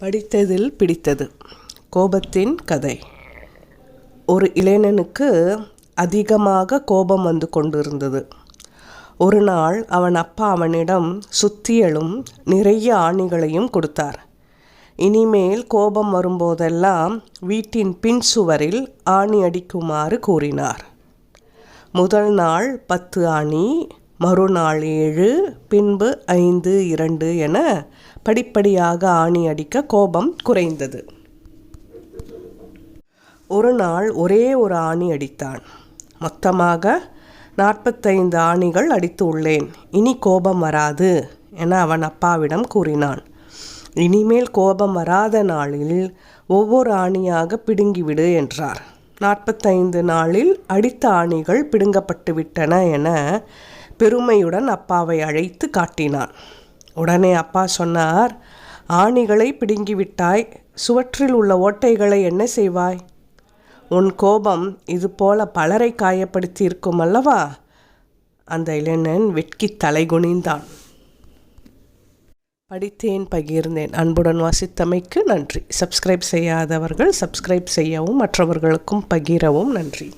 படித்ததில் பிடித்தது. கோபத்தின் கதை. ஒரு இளைஞனுக்கு அதிகமாக கோபம் வந்து கொண்டிருந்தது. ஒரு நாள் அவன் அப்பா அவனிடம் சுத்தியலும் நிறைய ஆணிகளையும் கொடுத்தார். இனிமேல் கோபம் வரும்போதெல்லாம் வீட்டின் பின் சுவரில் ஆணி அடிக்குமாறு கூறினார். முதல் நாள் பத்து ஆணி மறுநாள் ஏழு பின்பு ஐந்து இரண்டு என படிப்படியாக ஆணி அடிக்க கோபம் குறைந்தது. ஒரு நாள் ஒரே ஒரு ஆணி அடித்தான். மொத்தமாக நாற்பத்தைந்து ஆணிகள் அடித்து உள்ளேன். இனி கோபம் வராது என அவன் அப்பாவிடம் கூறினான். இனிமேல் கோபம் வராத நாளில் ஒவ்வொரு ஆணியாக பிடுங்கிவிடு என்றார். நாற்பத்தைந்து நாளில் அடித்த ஆணிகள் பிடுங்கப்பட்டு விட்டன என பெருமையுடன் அப்பாவை அழைத்து காட்டினான். உடனே அப்பா சொன்னார் ஆணிகளை பிடுங்கிவிட்டாய் சுவற்றில் உள்ள ஓட்டைகளை என்ன செய்வாய்? உன் கோபம் இது போல பலரை காயப்படுத்தி இருக்கும் அல்லவா? அந்த இளைஞன் வெட்கி தலைகுனிந்தான் படித்தேன் பகிர்ந்தேன். அன்புடன் வாசித்தமைக்கு நன்றி. சப்ஸ்கிரைப் செய்யாதவர்கள் சப்ஸ்கிரைப் செய்யவும் மற்றவர்களுக்கும் பகிரவும் நன்றி.